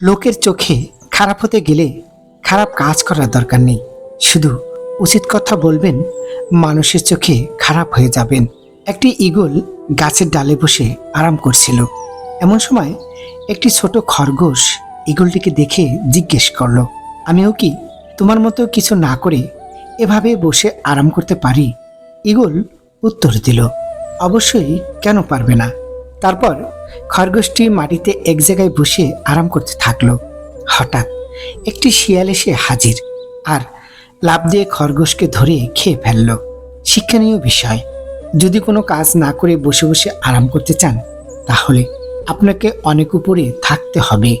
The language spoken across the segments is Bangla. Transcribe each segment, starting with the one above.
লোকের চোখে খারাপ হতে গেলে খারাপ কাজ করার দরকার নেই। শুধু উচিত কথা বলবেন, মানুষের চোখে খারাপ হয়ে যাবেন। একটি ইগল গাছের ডালে বসে আরাম করছিল। এমন সময় একটি ছোট খরগোশ ইগলটিকে দেখে জিজ্ঞেস করল, আমিও কি তোমার মতো কিছু না করে এভাবে বসে আরাম করতে পারি? ইগল উত্তর দিল, অবশ্যই কেন পারবে না? তারপর খরগোশটি মাটিতে এক জায়গায় বসে আরাম করতে থাকল। হঠাৎ একটি শিয়াল এসে হাজির আর লাভ দিয়ে খরগোশকে ধরে খেয়ে ফেলল। শিক্ষণীয় বিষয়, যদি কোনো কাজ না করে বসে বসে আরাম করতে চান, তাহলে আপনাকে অনেক উপরে থাকতে হবে।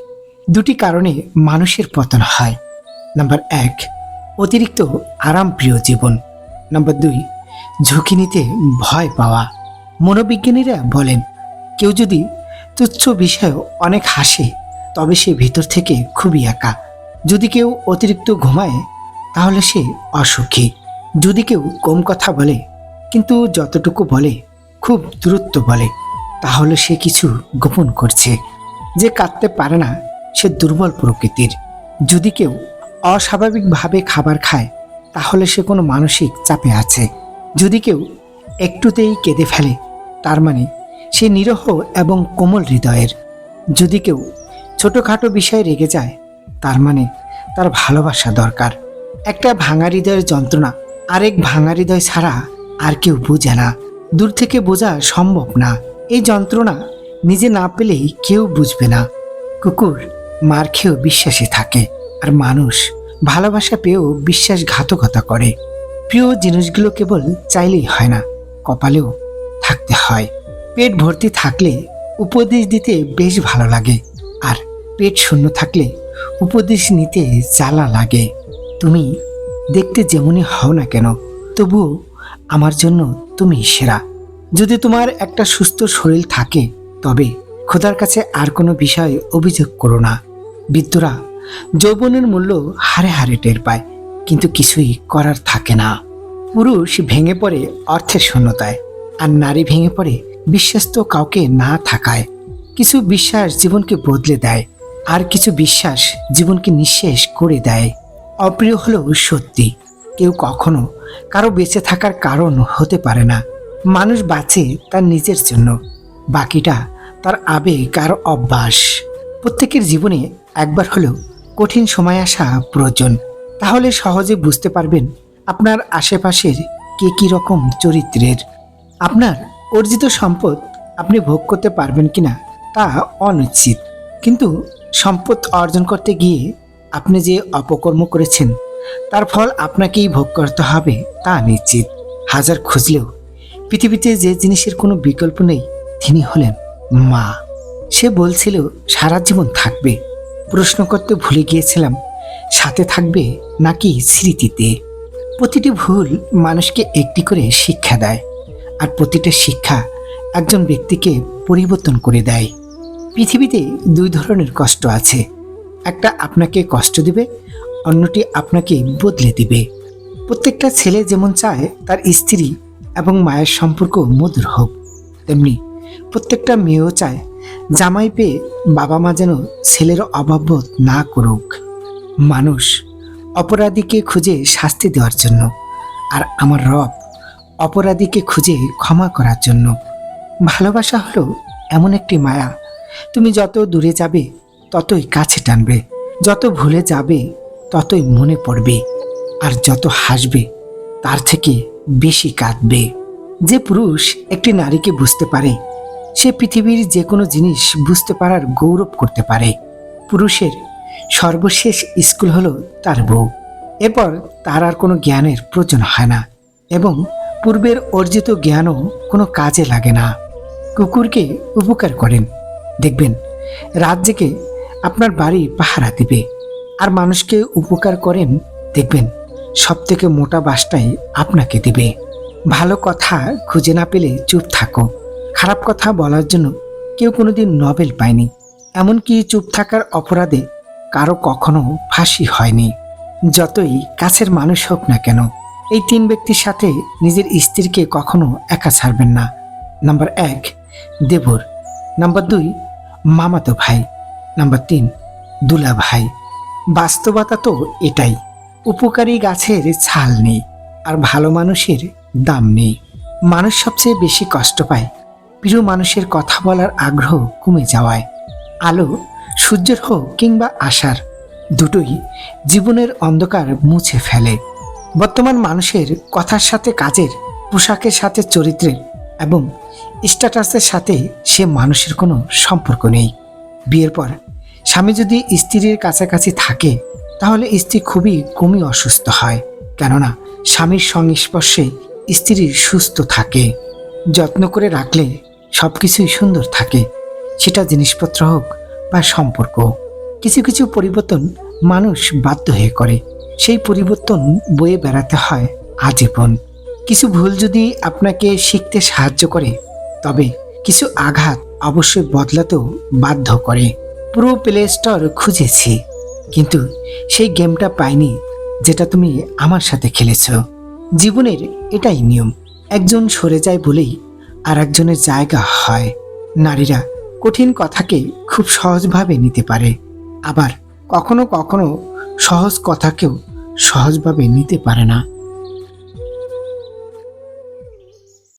দুটি কারণে মানুষের পতন হয়। নাম্বার এক, অতিরিক্ত আরাম প্রিয় জীবন। নাম্বার দুই, ঝুঁকি নিতে ভয় পাওয়া। মনোবিজ্ঞানীরা বলেন কেউ যদি তুচ্ছ বিষয়ে অনেক হাসে, তবে সে ভিতর থেকে খুবই একা। যদি কেউ অতিরিক্ত ঘুমায়, তাহলে সে অসুখী। যদি কেউ কম কথা বলে, কিন্তু যতটুকু বলে, খুব দূরত্ব বলে, তাহলে সে কিছু গোপন করছে। যে কাঁদতে পারে না, সে দুর্বল প্রকৃতির। যদি কেউ অস্বাভাবিকভাবে খাবার খায়, তাহলে সে কোনো মানসিক চাপে আছে। যদি কেউ একটুতেই কেঁদে ফেলে, তার মানে সে নিরহ এবং কোমল হৃদয়ের। যদি কেউ ছোটোখাটো বিষয়ে রেগে যায়, তার মানে তার ভালোবাসা দরকার। একটা ভাঙা হৃদয়ের যন্ত্রণা আরেক ভাঙা হৃদয় ছাড়া আর কেউ বোঝে না। দূর থেকে বোঝা সম্ভব না। এই যন্ত্রণা নিজে না পেলেই কেউ বুঝবে না। কুকুর মার খেয়েও বিশ্বাসী থাকে আর মানুষ ভালোবাসা পেয়েও বিশ্বাসঘাতকতা করে। প্রিয় জিনিসগুলো কেবল চাইলেই হয় না, কপালেও থাকতে হয়। পেট ভর্তি থাকলে উপদেশ দিতে বেশ ভালো লাগে। আর পেট শূন্য থাকলে উপদেশ নিতে জ্বালা লাগে। তুমি দেখতে যেমনই হও না কেন, তবুও আমার জন্য তুমি সেরা। যদি তোমার একটা সুস্থ শরীর থাকে, তবে খোদার কাছে আর কোনো বিষয়ে অভিযোগ করো না। বৃদ্ধরা যৌবনের মূল্য হারে হারে টের পায়, কিন্তু কিছুই করার থাকে না। পুরুষ ভেঙে পড়ে অর্থের শূন্যতায়, আর নারী ভেঙে পড়ে বিশ্বাস্ত কাউকে না থাকায় কিছু বিশ্বাস জীবনকে বদলে দেয়, আর কিছু বিশ্বাস জীবনকে নিঃশেষ করে দেয়। অপ্রিয় হলেও সত্যি, কেউ কখনো কারও বেঁচে থাকার কারণ হতে পারে না। মানুষ বাঁচে তার নিজের জন্য, বাকিটা তার আবেগ আর অভ্যাস। প্রত্যেকের জীবনে একবার হলেও কঠিন সময় আসা প্রয়োজন। তাহলে সহজে বুঝতে পারবেন আপনার আশেপাশের কে কী রকম চরিত্রের। আপনার অর্জিত সম্পদ আপনি ভোগ করতে পারবেন কিনা তা অনিশ্চিত। কিন্তু সম্পদ অর্জন করতে গিয়ে আপনি যে অপকর্ম করেছেন, তার ফল আপনাকেই ভোগ করতে হবে তা নিশ্চিত। হাজার খুঁজলেও পৃথিবীতে যে জিনিসের কোনো বিকল্প নেই, তিনি হলেন মা। সে বলছিল, সারা জীবন থাকবে। প্রশ্ন করতে ভুলে গিয়েছিলাম, সাথে থাকবে নাকি স্মৃতিতে। প্রতিটি ভুল মানুষকে একটি করে শিক্ষা দেয়। আর প্রতিটা শিক্ষা একজন ব্যক্তিকে পরিবর্তন করে দেয়। পৃথিবীতে দুই ধরনের কষ্ট আছে। একটা আপনাকে কষ্ট দিবে, অন্যটি আপনাকে বদলে দিবে। প্রত্যেকটা ছেলে যেমন চায়, তার স্ত্রী এবং মায়ের সম্পর্ক মধুর হোক। তেমনি প্রত্যেকটা মেয়েও চায়, জামাই পেয়ে বাবা মা যেন ছেলের অভাববোধ না করুক। মানুষ অপরাধীকে খুঁজে শাস্তি দেওয়ার জন্য। আর আমার রব অপরাধীকে খুঁজে ক্ষমা করার জন্য। ভালোবাসা হলো এমন একটি মায়া। তুমি যত দূরে যাবে, ততই কাছে টানবে। যত ভুলে যাবে, ততই মনে পড়বে। আর যত হাসবে, তার থেকে বেশি কাঁদবে। যে পুরুষ একটি নারীকে বুঝতে পারে, সে পৃথিবীর যে কোনো জিনিস বুঝতে পারার গৌরব করতে পারে। পুরুষের সর্বশেষ স্কুল হলো তার বউ। এরপর তার আর কোনো জ্ঞানের প্রয়োজন হয় না। এবং পূর্বের অর্জিত জ্ঞানও কোনো কাজে লাগে না। কুকুরকে উপকার করেন। দেখবেন, রাত জেগে আপনার বাড়ি পাহারা দিবে। আর মানুষকে উপকার করেন, দেখবেন সব থেকে মোটা বাসটাই আপনাকে দিবে। ভালো কথা খুঁজে না পেলে চুপ থাকো। খারাপ কথা বলার জন্য কেউ কোনোদিন নবেল পায়নি। এমনকি চুপ থাকার অপরাধে কারও কখনো ফাঁসি হয়নি। যতই কাছের মানুষ হোক না কেন এই তিন ব্যক্তির সাথে নিজের স্ত্রীকে কখনো একা ছাড়বেন না। নাম্বার এক, দেবর। নাম্বার দুই, মামাতো ভাই। নাম্বার তিন, দুলা ভাই। বাস্তবতা তো এটাই, উপকারী গাছের ছাল নেই আর ভালো মানুষের দাম নেই। মানুষ সবচেয়ে বেশি কষ্ট পায় প্রিয় মানুষের কথা বলার আগ্রহ কমে যাওয়ায়। আলো, সূর্যের হোক কিংবা আশার দুটোই জীবনের অন্ধকার মুছে ফেলে। বর্তমান মানুষের কথার সাথে কাজের, পোশাকের সাথে চরিত্রের এবং স্ট্যাটাসের সাথে সে মানুষের কোনো সম্পর্ক নেই। বিয়ের পর স্বামী যদি স্ত্রীর কাছাকাছি থাকে, তাহলে স্ত্রী খুবই কমই অসুস্থ হয়। কেননা স্বামীর সংস্পর্শে স্ত্রী সুস্থ থাকে, যত্ন করে রাখলে সব কিছুই সুন্দর থাকে। সেটা জিনিসপত্র হোক বা সম্পর্ক, কিছু কিছু পরিবর্তন মানুষ বাধ্য হয়ে করে। সেই পরিবর্তন বয়ে বেড়াতে হয় আজীবন। কিছু ভুল যদি আপনাকে শিখতে সাহায্য করে, তবে কিছু আঘাত অবশ্যই বদলাতেও বাধ্য করে। পুরো প্লে স্টোর খুঁজেছি, কিন্তু সেই গেমটা পাইনি যেটা তুমি আমার সাথে খেলেছ। জীবনের এটাই নিয়ম, একজন সরে যায় বলেই আর একজনের জায়গা হয়। নারীরা কঠিন কথাকে খুব সহজভাবে নিতে পারে, আবার কখনো কখনো সহজ কথাকেও সহজভাবে নিতে পারে না।